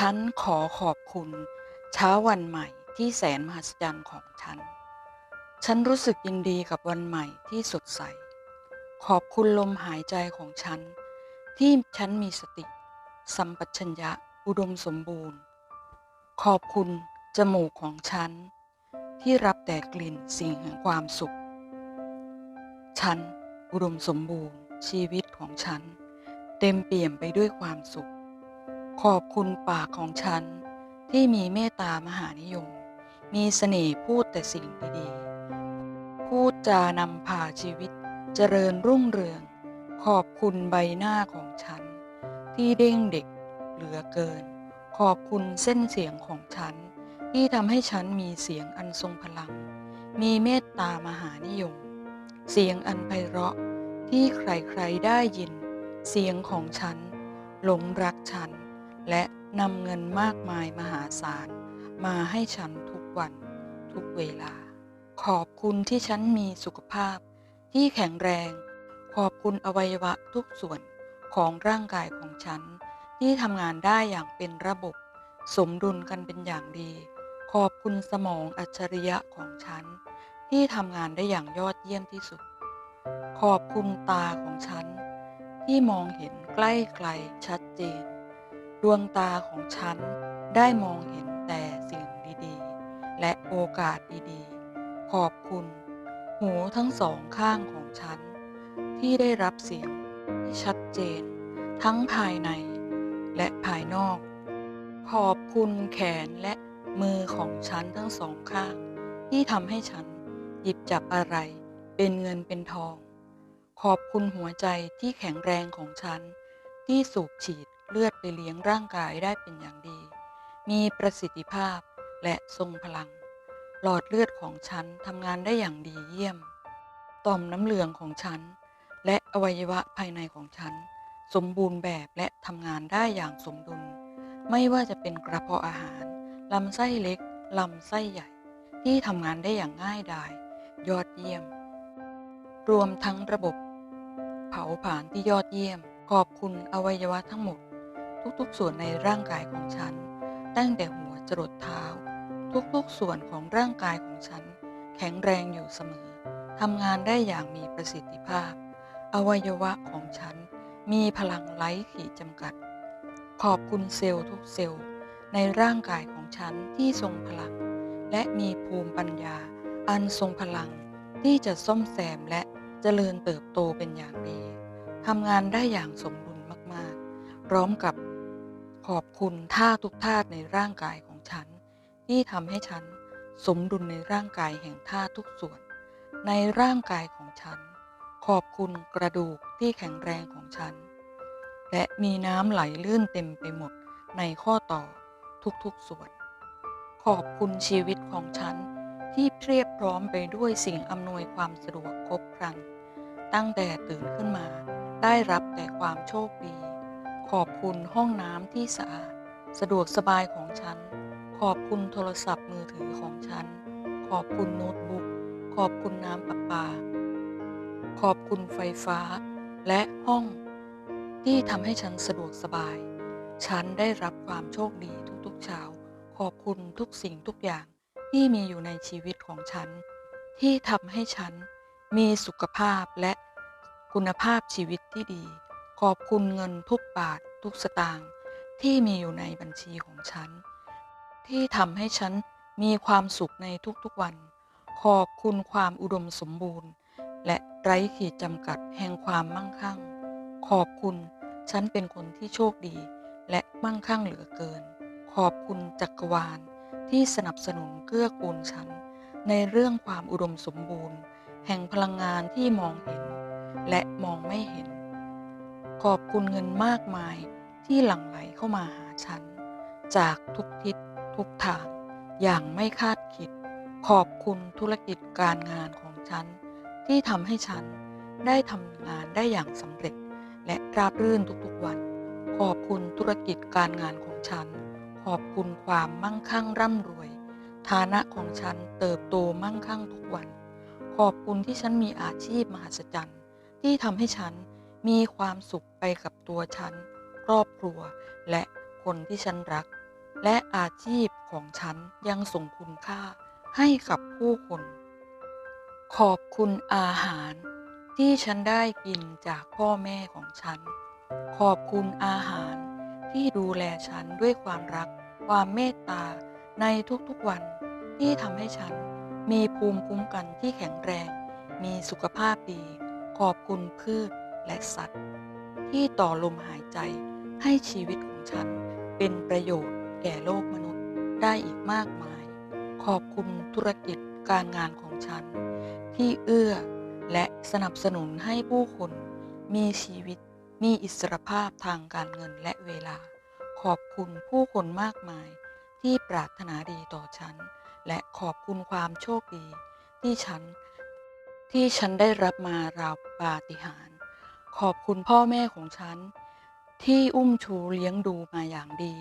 ฉันขอขอบคุณ เช้าวันใหม่ที่แสนมหัศจรรย์ของฉัน ฉันรู้สึกยินดีกับวันใหม่ที่สดใส ขอบคุณลมหายใจของฉัน ที่ฉันมีสติ สัมปชัญญะอุดมสมบูรณ์ ขอบคุณจมูกของฉัน ที่รับแต่กลิ่นสิ่งแห่งความสุข ฉันอุดมสมบูรณ์ชีวิตของฉัน เต็มเปี่ยมไปด้วยความสุข ขอบคุณปากของฉันที่มีเมตตามหานิยม มีเสน่ห์พูดแต่สิ่งดีๆ พูดจานำพาชีวิตเจริญรุ่งเรือง ขอบคุณใบหน้าของฉัน ที่เด้งเด็กเหลือเกิน ขอบคุณเส้นเสียงของฉัน ที่ทำให้ฉันมีเสียงอันทรงพลัง มีเมตตามหานิยม เสียงอันไพเราะที่ใครๆได้ยิน เสียงของฉันหลงรักฉัน และนำเงินมากมายมหาศาล มาให้ฉันทุกวันทุกเวลา ขอบคุณที่ฉันมีสุขภาพที่แข็งแรง ขอบคุณอวัยวะทุกส่วนของร่างกายของฉัน ที่ทำงานได้อย่างเป็นระบบ สมดุลกันเป็นอย่างดี ขอบคุณสมองอัจฉริยะของฉัน ที่ทำงานได้อย่างยอดเยี่ยมที่สุด ขอบคุณตาของฉัน ที่มองเห็นใกล้ไกลชัดเจน ดวงตาของฉันได้มองเห็นแต่สิ่งดีๆ และโอกาสดีๆ ขอบคุณ หูทั้งสองข้างของฉัน ที่ได้รับเสียงที่ชัดเจน ทั้งภายในและภายนอก ขอบคุณแขนและมือของฉันทั้งสองข้าง ที่ทำให้ฉันหยิบจับอะไรเป็นเงินเป็นทอง ขอบคุณหัวใจที่แข็งแรงของฉัน ที่สูบฉีด เลือดไปเลี้ยงร่างกายได้เป็นอย่างดี มีประสิทธิภาพและทรงพลัง หลอดเลือดของฉันทำงานได้อย่างดีเยี่ยม ต่อมน้ำเหลืองของฉัน และอวัยวะภายในของฉัน สมบูรณ์แบบและทำงานได้อย่างสมดุล ไม่ว่าจะเป็นกระเพาะอาหารลำไส้เล็กลำไส้ใหญ่ ที่ทำงานได้อย่างง่ายดาย ยอดเยี่ยม รวมทั้งระบบ เผาผลาญที่ยอดเยี่ยม ขอบคุณอวัยวะทั้งหมด ทุกๆ ส่วนในร่างกายของฉัน ตั้งแต่หัวจรดเท้า ทุกๆ ส่วนของร่างกายของฉัน แข็งแรงอยู่เสมอทำงานได้อย่างมีประสิทธิภาพ อวัยวะของฉันมีพลังไร้ขีดจำกัด ขอบคุณเซลล์ทุกเซลล์ ในร่างกายของฉันที่ทรงพลัง และมีภูมิปัญญา อันทรงพลังที่จะซ่อมแซมและเจริญเติบโตเป็นอย่างดีทำงานได้อย่างสมดุลมากๆ พร้อมกับ ขอบคุณท่าทุกท่าในร่างกายของฉัน ที่ทำให้ฉันสมดุลในร่างกายแห่งท่าทุกส่วน ในร่างกายของฉัน ขอบคุณกระดูกที่แข็งแรงของฉัน และมีน้ำไหลลื่นเต็มไปหมดในข้อต่อทุกๆส่วน ขอบคุณชีวิตของฉันที่เพียบพร้อมไปด้วยสิ่งอำนวยความสะดวกครบครัน ตั้งแต่ตื่นขึ้นมา ได้รับแต่ความโชคดี ขอบคุณห้องน้ำที่สะอาด สะดวกสบายของฉัน ขอบคุณโทรศัพท์มือถือของฉัน ขอบคุณโน้ตบุ๊ก ขอบคุณน้ำประปา ขอบคุณไฟฟ้า และห้องที่ทำให้ฉันสะดวกสบาย ฉันได้รับความโชคดีทุกๆเช้า ขอบคุณทุกสิ่งทุกอย่างที่มีอยู่ในชีวิตของฉัน ที่ทำให้ฉันมีสุขภาพและคุณภาพชีวิตที่ดี ขอบคุณเงินทุกบาททุกสตางค์ที่มีอยู่ในบัญชีของฉัน ที่ทำให้ฉันมีความสุขในทุกๆวัน ขอบคุณความอุดมสมบูรณ์ และไร้ขีดจำกัดแห่งความมั่งคั่ง ขอบคุณฉันเป็นคนที่โชคดี และมั่งคั่งเหลือเกิน ขอบคุณจักรวาลที่สนับสนุนเกื้อกูลฉัน ในเรื่องความอุดมสมบูรณ์ แห่งพลังงานที่มองเห็น และมองไม่เห็น ขอบคุณเงินมากมายที่หลั่งไหลเข้ามาหาฉัน จากทุกทิศทุกทาง อย่างไม่คาดคิด ขอบคุณธุรกิจการงานของฉัน ที่ทำให้ฉันได้ทำงานได้อย่างสำเร็จ และราบรื่นทุกๆวัน ขอบคุณธุรกิจการงานของฉัน ขอบคุณความมั่งคั่งร่ำรวย ฐานะของฉันเติบโตมั่งคั่งทุกวัน ขอบคุณที่ฉันมีอาชีพมหัศจรรย์ ที่ทำให้ฉัน มีความสุขไปกับตัวฉัน ครอบครัว และคนที่ฉันรัก และอาชีพของฉันยังส่งคุณค่าให้กับผู้คน ขอบคุณอาหารที่ฉันได้กินจากพ่อแม่ของฉัน ขอบคุณอาหารที่ดูแลฉันด้วยความรัก ความเมตตาในทุกๆวันที่ทำให้ฉันมีภูมิคุ้มกันที่แข็งแรง มีสุขภาพดี ขอบคุณพืช และสัตว์ ที่ต่อลมหายใจให้ชีวิตของฉัน เป็นประโยชน์แก่โลกมนุษย์ได้อีกมากมาย ขอบคุณธุรกิจการงานของฉัน ที่เอื้อและสนับสนุนให้ผู้คนมีชีวิตมีอิสรภาพทางการเงินและเวลา ขอบคุณผู้คนมากมายที่ปรารถนาดีต่อฉัน และขอบคุณความโชคดีที่ฉัน ที่ฉันได้รับมาราวปาฏิหาริย์ ขอบคุณพ่อแม่ของฉัน ที่อุ้มชูเลี้ยงดูมาอย่างดี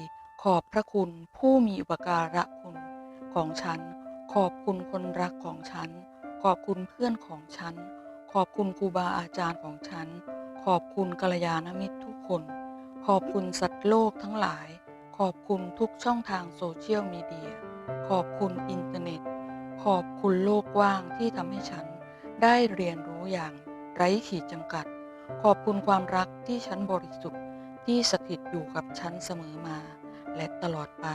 ขอบพระคุณผู้มีอุปการะคุณของฉัน ขอบคุณคนรักของฉัน ขอบคุณเพื่อนของฉัน ขอบคุณครูบาอาจารย์ของฉัน ขอบคุณกัลยาณมิตรทุกคน ขอบคุณสัตว์โลกทั้งหลาย ขอบคุณทุกช่องทางโซเชียลมีเดีย ขอบคุณอินเทอร์เน็ต ขอบคุณโลกกว้างที่ทำให้ฉันได้เรียนรู้อย่างไร้ขีดจำกัด ขอบคุณความรักที่ฉันบริสุทธิ์ที่สถิตอยู่กับฉันเสมอมา และตลอดไป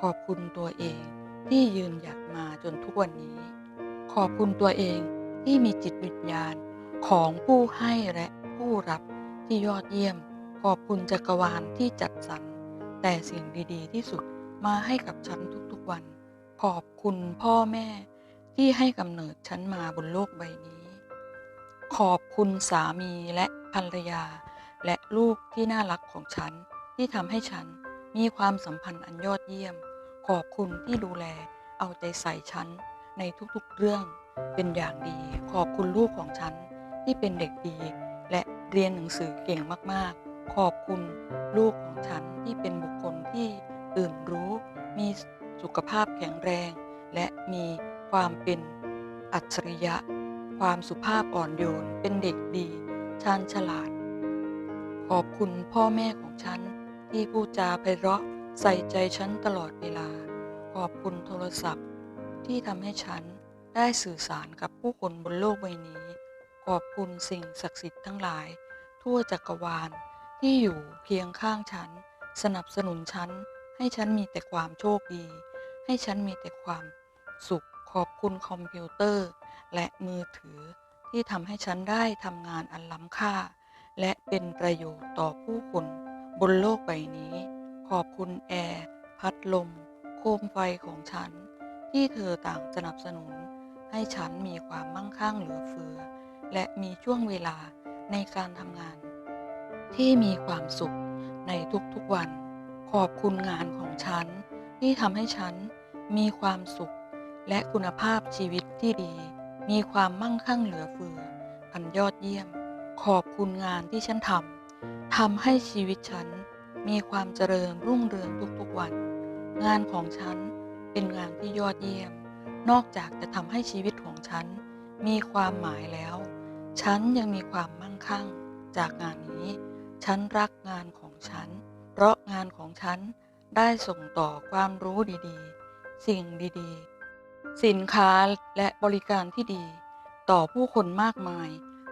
ขอบคุณตัวเองที่ยืนหยัดมาจนทุกวันนี้ ขอบคุณตัวเองที่มีจิตวิญญาณของผู้ให้และผู้รับที่ยอดเยี่ยม ขอบคุณจักรวาลที่จัดสรรแต่สิ่งดีๆ ที่สุดมาให้กับฉันทุกๆวัน ขอบคุณพ่อแม่ที่ให้กำเนิดฉันมาบนโลกใบนี้ ขอบคุณสามีและภรรยา และลูกที่น่ารักของฉัน ที่ทำให้ฉันมีความสัมพันธ์อันยอดเยี่ยม ขอบคุณที่ดูแล เอาใจใส่ฉัน ในทุกๆเรื่อง เป็นอย่างดี ขอบคุณลูกของฉัน ที่เป็นเด็กดี และเรียนหนังสือเก่งมากๆ ขอบคุณลูกของฉันที่เป็นบุคคลที่ตื่นรู้ มีสุขภาพแข็งแรง และมีความเป็นอัจฉริยะ ความสุภาพอ่อนโยน เป็นเด็กดีชาญฉลาด ขอบคุณพ่อแม่ของฉัน ที่พูดจาไพเราะใส่ใจฉันตลอดเวลา ขอบคุณโทรศัพท์ ที่ทำให้ฉันได้สื่อสารกับผู้คนบนโลกใบนี้ ขอบคุณสิ่งศักดิ์สิทธิ์ทั้งหลาย ทั่วจักรวาลที่อยู่เคียงข้างฉัน สนับสนุนฉัน ให้ฉันมีแต่ความโชคดี ให้ฉันมีแต่ความสุขขอบคุณคอมพิวเตอร์ และมือถือที่ทำให้ฉันได้ทำงานอันล้ำค่า และเป็นประโยชน์ต่อผู้คนบนโลกใบนี้ ขอบคุณแอร์พัดลม โคมไฟของฉัน ที่เธอต่างสนับสนุน ให้ฉันมีความมั่งคั่งเหลือเฟือ และมีช่วงเวลาในการทำงาน ที่มีความสุขในทุกๆวัน ขอบคุณงานของฉัน ที่ทำให้ฉันมีความสุขและคุณภาพชีวิตที่ดี มีความมั่งคั่งเหลือเฟือ อันยอดเยี่ยม ขอบคุณงานที่ฉันทำทำให้ชีวิตฉันมีความเจริญรุ่งเรืองทุกๆวัน งานของฉันเป็นงานที่ยอดเยี่ยม นอกจากจะทำให้ชีวิตของฉันมีความหมายแล้ว ฉันยังมีความมั่งคั่ง จากงานนี้ ฉันรักงานของฉัน เพราะงานของฉันได้ส่งต่อความรู้ดีๆ สิ่งดีๆ สินค้าและบริการที่ดี ต่อผู้คนมากมาย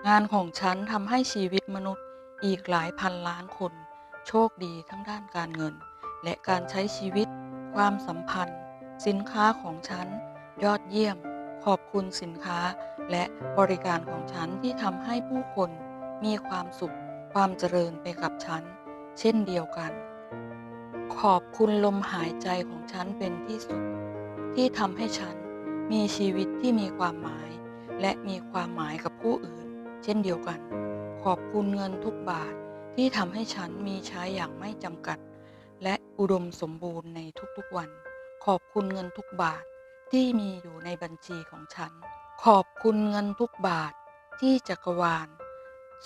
งานของฉันทำให้ชีวิตมนุษย์อีกหลายพันล้านคน โชคดีทั้งด้านการเงิน และการใช้ชีวิต ความสัมพันธ์ สินค้าของฉัน ยอดเยี่ยม ขอบคุณสินค้า และบริการของฉันที่ทำให้ผู้คนมีความสุข ความเจริญไปกับฉัน เช่นเดียวกัน ขอบคุณลมหายใจของฉันเป็นที่สุด ที่ทำให้ฉัน มีชีวิตที่มีความหมาย และมีความหมายกับผู้อื่น เช่นเดียวกัน ขอบคุณเงินทุกบาทที่ทำให้ฉันมีใช้อย่างไม่จำกัด และอุดมสมบูรณ์ในทุกๆวัน ขอบคุณเงินทุกบาทที่มีอยู่ในบัญชีของฉัน ขอบคุณเงินทุกบาทที่จักรวาล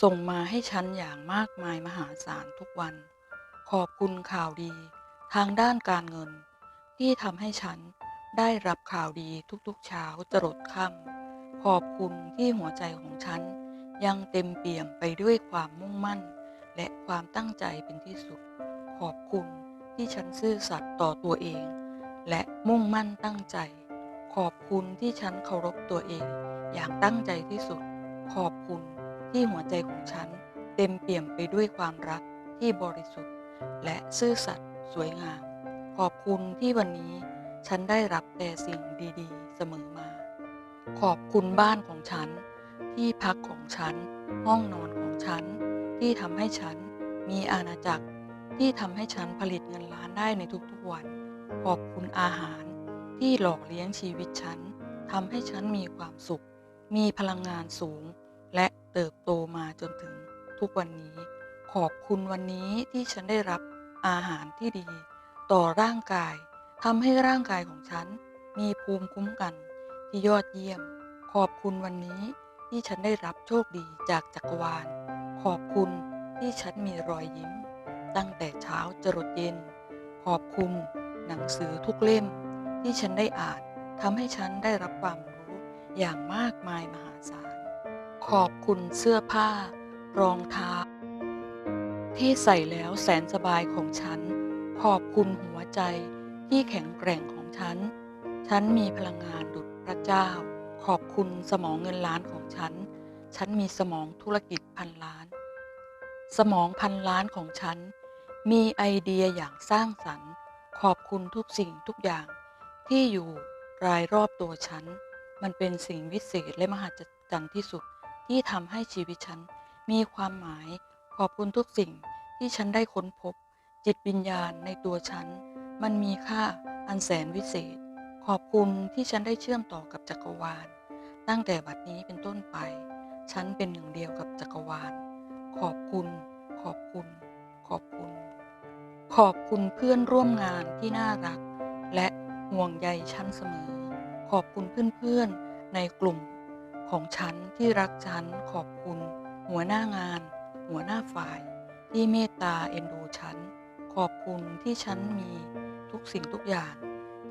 ส่งมาให้ฉันอย่างมากมายมหาศาลทุกวัน ขอบคุณข่าวดี ทางด้านการเงิน ที่ทำให้ฉัน ได้รับข่าวดีทุกๆเช้าจรดค่ำขอบคุณที่หัวใจของฉัน ยังเต็มเปี่ยมไปด้วยความมุ่งมั่น และความตั้งใจเป็นที่สุด ขอบคุณที่ฉันซื่อสัตย์ต่อตัวเอง และมุ่งมั่นตั้งใจ ขอบคุณที่ฉันเคารพตัวเอง อย่างตั้งใจที่สุด ขอบคุณที่หัวใจของฉัน เต็มเปี่ยมไปด้วยความรักที่บริสุทธิ์ และซื่อสัตย์สวยงาม ขอบคุณที่วันนี้ ฉันได้รับแต่สิ่งดีๆ เสมอมา ขอบคุณบ้านของฉัน ที่พักของฉัน ห้องนอนของฉัน ที่ทำให้ฉันมีอาณาจักรที่ทำให้ฉันผลิตเงินล้านได้ในทุกๆวัน ขอบคุณอาหารที่หล่อเลี้ยงชีวิตฉันทำให้ฉันมีความสุข มีพลังงานสูง และเติบโตมาจนถึงทุกวันนี้ ขอบคุณวันนี้ที่ฉันได้รับอาหารที่ดี ต่อร่างกาย ทำให้ร่างกายของฉันมีภูมิคุ้มกันที่ยอดเยี่ยม ขอบคุณวันนี้ที่ฉันได้รับโชคดีจากจักรวาล ขอบคุณที่ฉันมีรอยยิ้ม ตั้งแต่เช้าจรดเย็น ขอบคุณหนังสือทุกเล่ม ที่ฉันได้อ่านทำให้ฉันได้รับความรู้อย่างมากมายมหาศาล ขอบคุณเสื้อผ้า รองเท้า ที่ใส่แล้วแสนสบายของฉัน ขอบคุณหัวใจ ที่แข็งแกร่งของฉัน ฉันมีพลังงานดุจพระเจ้า ขอบคุณสมองเงินล้านของฉัน ฉันมีสมองธุรกิจพันล้าน สมองพันล้านของฉัน มีไอเดียอย่างสร้างสรรค์ ขอบคุณทุกสิ่งทุกอย่างที่อยู่รายรอบตัวฉัน มันเป็นสิ่งวิเศษและมหัศจรรย์ที่สุดที่ทำให้ชีวิตฉัน มีความหมาย ขอบคุณทุกสิ่งที่ฉันได้ค้นพบ จิตวิญญาณในตัวฉัน มันมีค่าอันแสนวิเศษ ขอบคุณที่ฉันได้เชื่อมต่อกับจักรวาล ตั้งแต่บัดนี้เป็นต้นไป ฉันเป็นหนึ่งเดียวกับจักรวาล ขอบคุณ ขอบคุณ ขอบคุณ ขอบคุณเพื่อนร่วมงานที่น่ารัก และห่วงใยฉันเสมอ ขอบคุณเพื่อนๆในกลุ่มของฉันที่รักฉัน ขอบคุณ หัวหน้างาน หัวหน้าฝ่าย ที่เมตตาเอ็นดูฉัน ขอบคุณที่ฉันมี ทุกสิ่งทุกอย่าง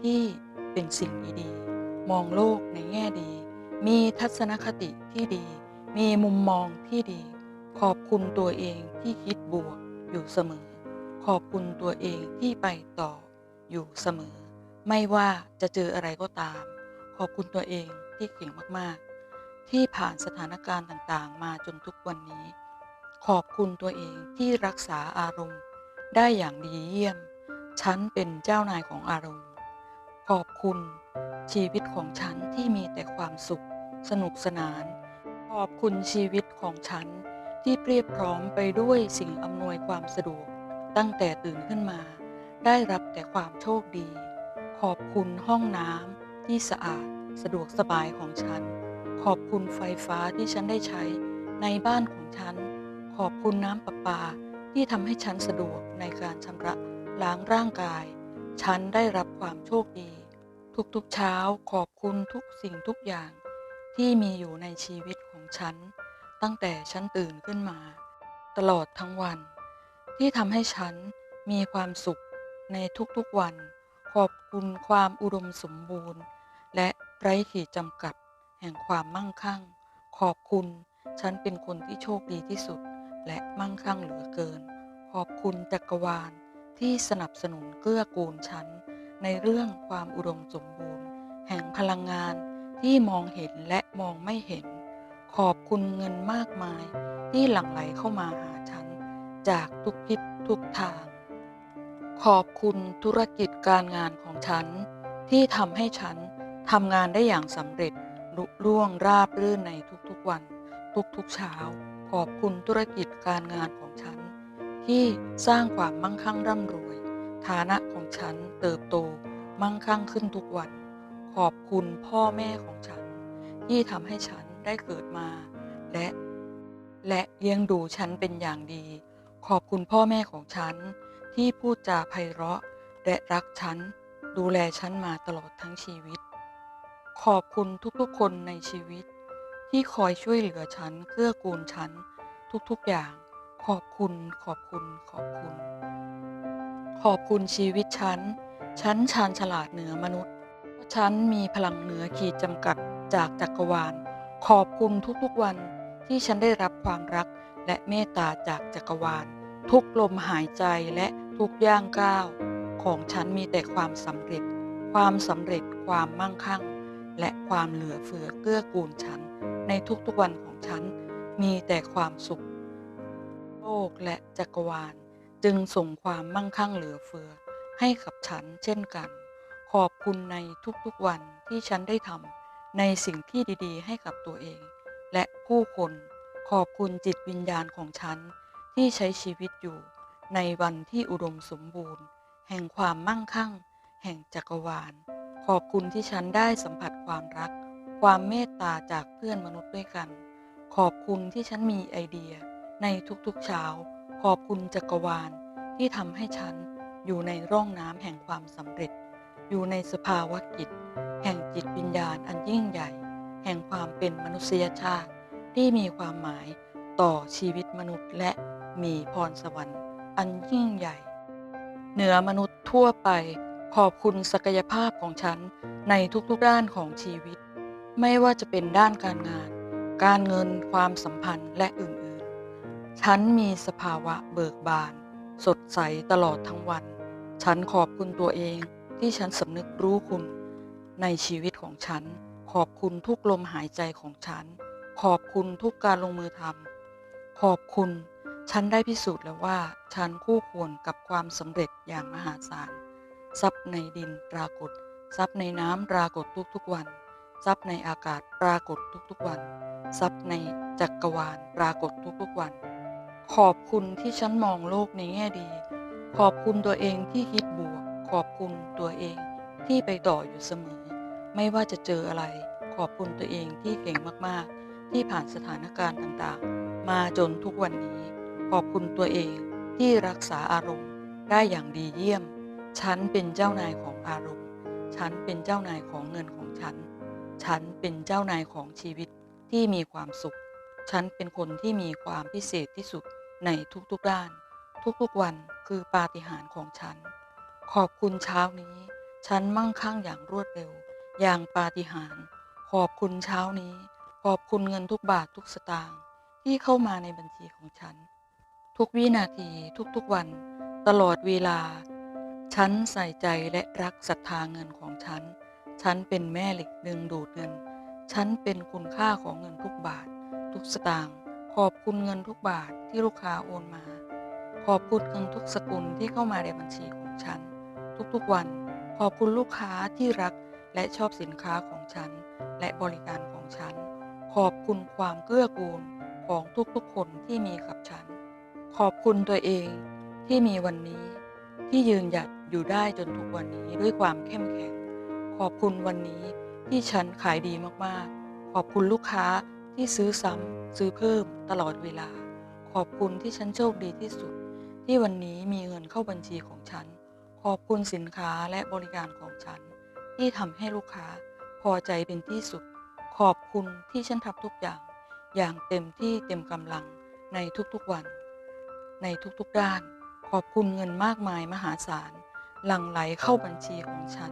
ที่เป็นสิ่งดีๆ มองโลกในแง่ดี มีทัศนคติที่ดี มีมุมมองที่ดี ขอบคุณตัวเองที่คิดบวกอยู่เสมอ ขอบคุณตัวเองที่ไปต่ออยู่เสมอ ไม่ว่าจะเจออะไรก็ตาม ขอบคุณตัวเองที่เก่งมากๆ ที่ผ่านสถานการณ์ต่างๆ มาจนทุกวันนี้ ขอบคุณตัวเองที่รักษาอารมณ์ได้อย่างดีเยี่ยม ฉันเป็นเจ้านายของอารมณ์ ขอบคุณชีวิตของฉันที่มีแต่ความสุข สนุกสนาน ขอบคุณชีวิตของฉันที่เปรียบพร้อมไปด้วยสิ่งอำนวยความสะดวก ตั้งแต่ตื่นขึ้นมา ได้รับแต่ความโชคดี ขอบคุณห้องน้ำที่สะอาดสะดวกสบายของฉัน ขอบคุณไฟฟ้าที่ฉันได้ใช้ในบ้านของฉัน ขอบคุณน้ำประปาที่ทำให้ฉันสะดวกในการชำระ ล้างร่างกาย ฉันได้รับความโชคดี ทุกๆเช้าขอบคุณทุกสิ่งทุกอย่าง ที่มีอยู่ในชีวิตของฉัน ตั้งแต่ฉันตื่นขึ้นมา ตลอดทั้งวัน ที่ทำให้ฉันมีความสุขในทุกๆวัน ขอบคุณความอุดมสมบูรณ์ และไร้ขีดจำกัด แห่งความมั่งคั่ง ขอบคุณ ฉันเป็นคนที่โชคดีที่สุด และมั่งคั่งเหลือเกิน ขอบคุณจักรวาล ที่สนับสนุนเกื้อกูลฉัน ในเรื่องความอุดมสมบูรณ์ แห่งพลังงานที่มองเห็นและมองไม่เห็น ขอบคุณเงินมากมายที่หลั่งไหลเข้ามาหาฉัน จากทุกทิศทุกทาง ขอบคุณธุรกิจการงานของฉัน ที่ทำให้ฉันทำงานได้อย่างสำเร็จลุล่วงราบรื่นในทุกๆวัน ทุกๆเช้า ขอบคุณธุรกิจการงานของฉัน ที่สร้างความมั่งคั่งร่ำรวย ฐานะของฉันเติบโตมั่งคั่งขึ้นทุกวัน ขอบคุณพ่อแม่ของฉัน ที่ทำให้ฉันได้เกิดมา และ และเลี้ยงดูฉันเป็นอย่างดี ขอบคุณพ่อแม่ของฉัน ที่พูดจาไพเราะ และรักฉัน ดูแลฉันมาตลอดทั้งชีวิต ขอบคุณทุกๆคนในชีวิต ที่คอยช่วยเหลือฉันเกื้อกูลฉันทุกๆอย่าง ขอบคุณขอบคุณขอบคุณ ขอบคุณชีวิตฉัน ฉันชาญฉลาดเหนือมนุษย์ ฉันมีพลังเหนือขีดจำกัดจากจักรวาล ขอบคุณทุกๆวันที่ฉันได้รับความรักและเมตตาจากจักรวาล ทุกลมหายใจและทุกย่างก้าวขของฉันมีแต่ความสำเร็จ ความสำเร็จความมั่งคั่ง และความเหลือเฟือเกื้อกูลฉัน ในทุกๆวันของฉันมีแต่ความสุข โลกและจักรวาล จึงส่งความมั่งคั่งเหลือเฟือ ให้กับฉันเช่นกัน ขอบคุณในทุกๆวันที่ฉันได้ทำในสิ่งที่ดีๆ ให้กับตัวเอง และผู้คนขอบคุณจิตวิญญาณของฉัน ที่ใช้ชีวิตอยู่ ในวันที่อุดมสมบูรณ์ แห่งความมั่งคั่ง แห่งจักรวาล ขอบคุณที่ฉันได้สัมผัสความรัก ความเมตตาจากเพื่อนมนุษย์ด้วยกัน ขอบคุณที่ฉันมีไอเดีย ในทุกๆเช้า ขอบคุณจักรวาลที่ทำให้ฉันอยู่ในร่องน้ำแห่งความสำเร็จ อยู่ในสภาวะกิจ แห่งจิตวิญญาณอันยิ่งใหญ่ แห่งความเป็นมนุษยชาติที่มีความหมายต่อชีวิตมนุษย์และมีพรสวรรค์อันยิ่งใหญ่ เหนือมนุษย์ทั่วไป ขอบคุณศักยภาพของฉันในทุกๆด้านของชีวิต ไม่ว่าจะเป็นด้านการงาน การเงินความสัมพันธ์และอื่น ฉันมีสภาวะเบิกบาน สดใสตลอดทั้งวัน ฉันขอบคุณตัวเองที่ฉันสำนึกรู้คุณ ในชีวิตของฉัน ขอบคุณทุกลมหายใจของฉัน ขอบคุณทุกการลงมือทำขอบคุณ ฉันได้พิสูจน์แล้วว่า ฉันคู่ควรกับความสำเร็จอย่างมหาศาลทรัพย์ในดินปรากฏทรัพย์ในน้ำปรากฏทุกๆวันทรัพย์ในอากาศปรากฏทุกๆวันทรัพย์ในจักรวาลปรากฏทุกๆวัน ขอบคุณที่ฉันมองโลกในแง่ดี ขอบคุณตัวเองที่คิดบวก ขอบคุณตัวเองที่ไปต่ออยู่เสมอ ไม่ว่าจะเจออะไร ขอบคุณตัวเองที่เก่งมากๆ ที่ผ่านสถานการณ์ต่างๆ มาจนทุกวันนี้ ขอบคุณตัวเองที่รักษาอารมณ์ได้อย่างดีเยี่ยม ฉันเป็นเจ้านายของอารมณ์ ฉันเป็นเจ้านายของเงินของฉัน ฉันเป็นเจ้านายของชีวิตที่มีความสุข ฉันเป็นคนที่มีความพิเศษที่สุด ในทุกๆด้าน ทุกๆวันคือปาฏิหาริย์ของฉัน ขอบคุณเช้านี้ ฉันมั่งคั่งอย่างรวดเร็ว อย่างปาฏิหาริย์ขอบคุณเช้านี้ ขอบคุณเงินทุกบาททุกสตางค์ที่เข้ามาในบัญชีของฉัน ทุกวินาทีทุกๆวัน ตลอดเวลา ฉันใส่ใจและรักศรัทธาเงินของฉัน ฉันเป็นแม่เหล็กดึงดูดเงิน ฉันเป็นคุณค่าของเงินทุกบาท ทุกสตางค์ ขอบคุณเงินทุกบาทที่ลูกค้าโอนมา ขอบคุณเงินทุกสกุลที่เข้ามาในบัญชีของฉัน ทุกๆวัน ขอบคุณลูกค้าที่รักและชอบสินค้าของฉัน และบริการของฉัน ขอบคุณความเกื้อกูลของทุกๆคนที่มีกับฉัน ขอบคุณตัวเองที่มีวันนี้ ที่ยืนหยัดอยู่ได้จนทุกวันนี้ด้วยความเข้มแข็ง ขอบคุณวันนี้ที่ฉันขายดีมากๆ ขอบคุณลูกค้า ที่ซื้อซ้ำซื้อเพิ่มตลอดเวลา ขอบคุณที่ฉันโชคดีที่สุด ที่วันนี้มีเงินเข้าบัญชีของฉัน ขอบคุณสินค้าและบริการของฉัน ที่ทำให้ลูกค้าพอใจเป็นที่สุด ขอบคุณที่ฉันทำทุกอย่าง อย่างเต็มที่เต็มกำลังในทุกๆวัน ในทุกๆด้าน ขอบคุณเงินมากมายมหาศาลหลั่งไหลเข้าบัญชีของฉัน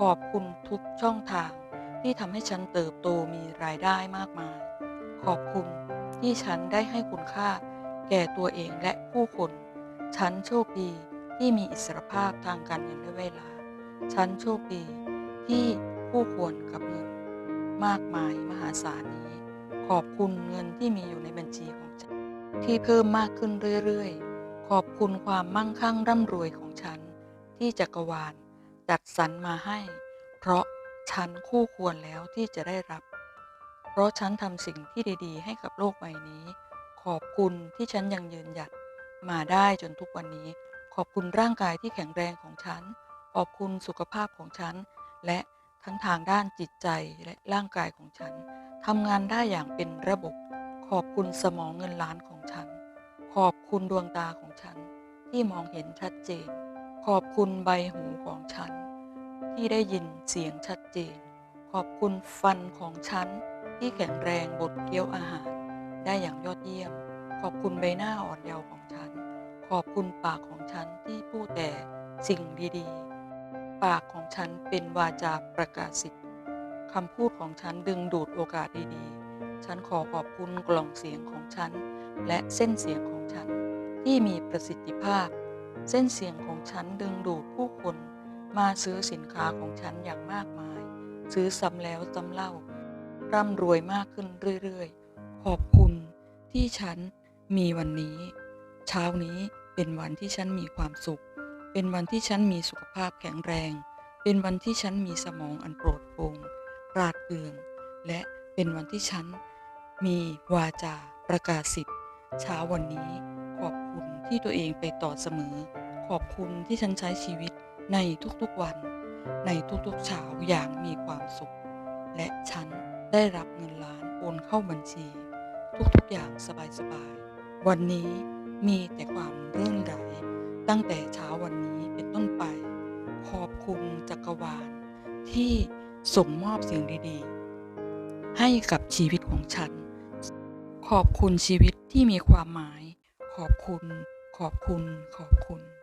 ขอบคุณทุกช่องทาง ที่ทำให้ฉันเติบโตมีรายได้มากมาย ขอบคุณที่ฉันได้ให้คุณค่าแก่ตัวเองและผู้คน ฉันโชคดีที่มีอิสรภาพทางการเงินและเวลา ฉันโชคดีที่ผู้ควรกับเงิน มากมายมหาศาลนี้ ขอบคุณเงินที่มีอยู่ในบัญชีของฉัน ที่เพิ่มมากขึ้นเรื่อยๆ ขอบคุณความมั่งคั่งร่ำรวยของฉัน ที่จักรวาลจัดสรรมาให้ เพราะฉันคู่ควรแล้วที่จะได้รับ ราะฉันทำสิ่งที่ดีๆ ให้กับโลกใบนี้ ขอบคุณที่ฉันยังยืนหยัดมาได้จนทุกวันนี้ ขอบคุณร่างกายที่แข็งแรงของฉัน ขอบคุณสุขภาพของฉัน และทั้งทางด้านจิตใจและร่างกายของฉันทำงานได้อย่างเป็นระบบ ขอบคุณสมองเงินล้านของฉัน ขอบคุณดวงตาของฉัน ที่มองเห็นชัดเจน ขอบคุณใบหูของฉัน ที่ได้ยินเสียงชัดเจน ขอบคุณฟันของฉัน ที่แข็งแรงบดเคี้ยวอาหาร ได้อย่างยอดเยี่ยม ขอบคุณใบหน้าอ่อนเยาว์ของฉัน ขอบคุณปากของฉันที่พูดแต่สิ่งดีๆ ปากของฉันเป็นวาจาประกาศสิทธิ์คำพูดของฉันดึงดูดโอกาสดีๆ ฉันขอขอบคุณกล่องเสียงของฉัน และเส้นเสียงของฉัน ที่มีประสิทธิภาพ เส้นเสียงของฉันดึงดูดผู้คน มาซื้อสินค้าของฉันอย่างมากมาย ซื้อซ้ำแล้วซ้ำเล่า ร่ำรวยมากขึ้นเรื่อยๆ ขอบคุณที่ฉันมีวันนี้ เช้านี้เป็นวันที่ฉันมีความสุข เป็นวันที่ฉันมีสุขภาพแข็งแรง เป็นวันที่ฉันมีสมองอันโปรดโปร่งปราดเปรื่อง และเป็นวันที่ฉันมีวาจาประกาศสิทธิ์เช้าวันนี้ขอบคุณที่ตัวเองไปต่อเสมอ ขอบคุณที่ฉันใช้ชีวิตในทุกๆวัน ในทุกๆเช้าอย่างมีความสุข และฉัน ได้รับเงินล้านโอนเข้าบัญชี ทุกๆอย่างสบายๆ วันนี้มีแต่ความเรื่นไหลตั้งแต่เช้าวันนี้เป็นต้นไป ขอบคุณจักรวาล ที่ส่งมอบสิ่งดีๆ ให้กับชีวิตของฉัน ขอบคุณชีวิตที่มีความหมาย ขอบคุณ ขอบคุณ ขอบคุณ